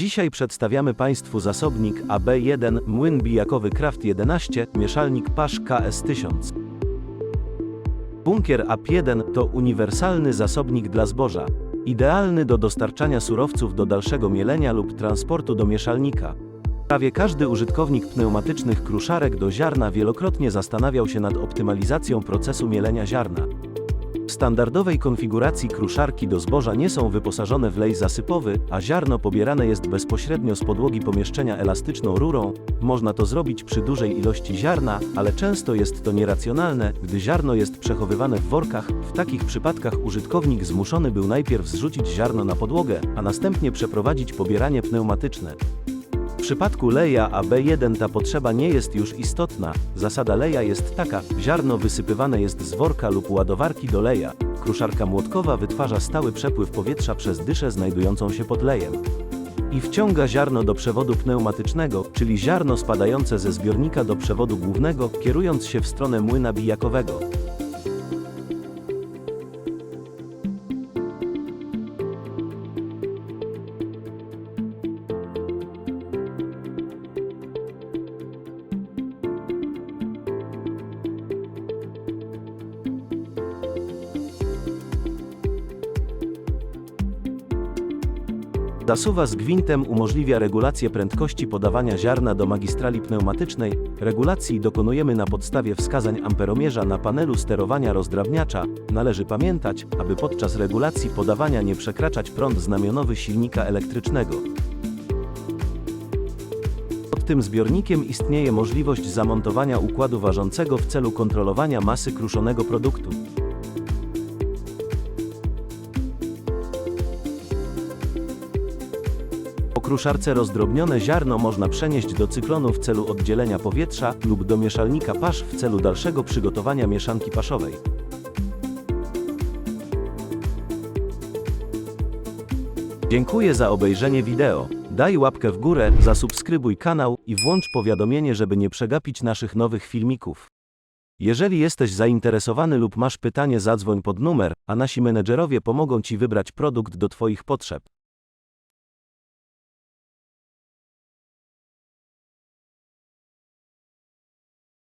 Dzisiaj przedstawiamy Państwu zasobnik AB1 Młyn bijakowy Kraft 11 Mieszalnik Pasz KS1000. Bunkier AP1 to uniwersalny zasobnik dla zboża, idealny do dostarczania surowców do dalszego mielenia lub transportu do mieszalnika. Prawie każdy użytkownik pneumatycznych kruszarek do ziarna wielokrotnie zastanawiał się nad optymalizacją procesu mielenia ziarna. W standardowej konfiguracji kruszarki do zboża nie są wyposażone w lej zasypowy, a ziarno pobierane jest bezpośrednio z podłogi pomieszczenia elastyczną rurą. Można to zrobić przy dużej ilości ziarna, ale często jest to nieracjonalne, gdy ziarno jest przechowywane w workach. W takich przypadkach użytkownik zmuszony był najpierw zrzucić ziarno na podłogę, a następnie przeprowadzić pobieranie pneumatyczne. W przypadku leja AB1 ta potrzeba nie jest już istotna. Zasada leja jest taka: ziarno wysypywane jest z worka lub ładowarki do leja. Kruszarka młotkowa wytwarza stały przepływ powietrza przez dyszę znajdującą się pod lejem. I wciąga ziarno do przewodu pneumatycznego, czyli ziarno spadające ze zbiornika do przewodu głównego, kierując się w stronę młyna bijakowego. Zasuwa z gwintem umożliwia regulację prędkości podawania ziarna do magistrali pneumatycznej. Regulacji dokonujemy na podstawie wskazań amperomierza na panelu sterowania rozdrabniacza. Należy pamiętać, aby podczas regulacji podawania nie przekraczać prąd znamionowy silnika elektrycznego. Pod tym zbiornikiem istnieje możliwość zamontowania układu ważącego w celu kontrolowania masy kruszonego produktu. Po kruszarce rozdrobnione ziarno można przenieść do cyklonu w celu oddzielenia powietrza lub do mieszalnika pasz w celu dalszego przygotowania mieszanki paszowej. Dziękuję za obejrzenie wideo. Daj łapkę w górę, zasubskrybuj kanał i włącz powiadomienie, żeby nie przegapić naszych nowych filmików. Jeżeli jesteś zainteresowany lub masz pytanie, zadzwoń pod numer, a nasi menedżerowie pomogą Ci wybrać produkt do Twoich potrzeb.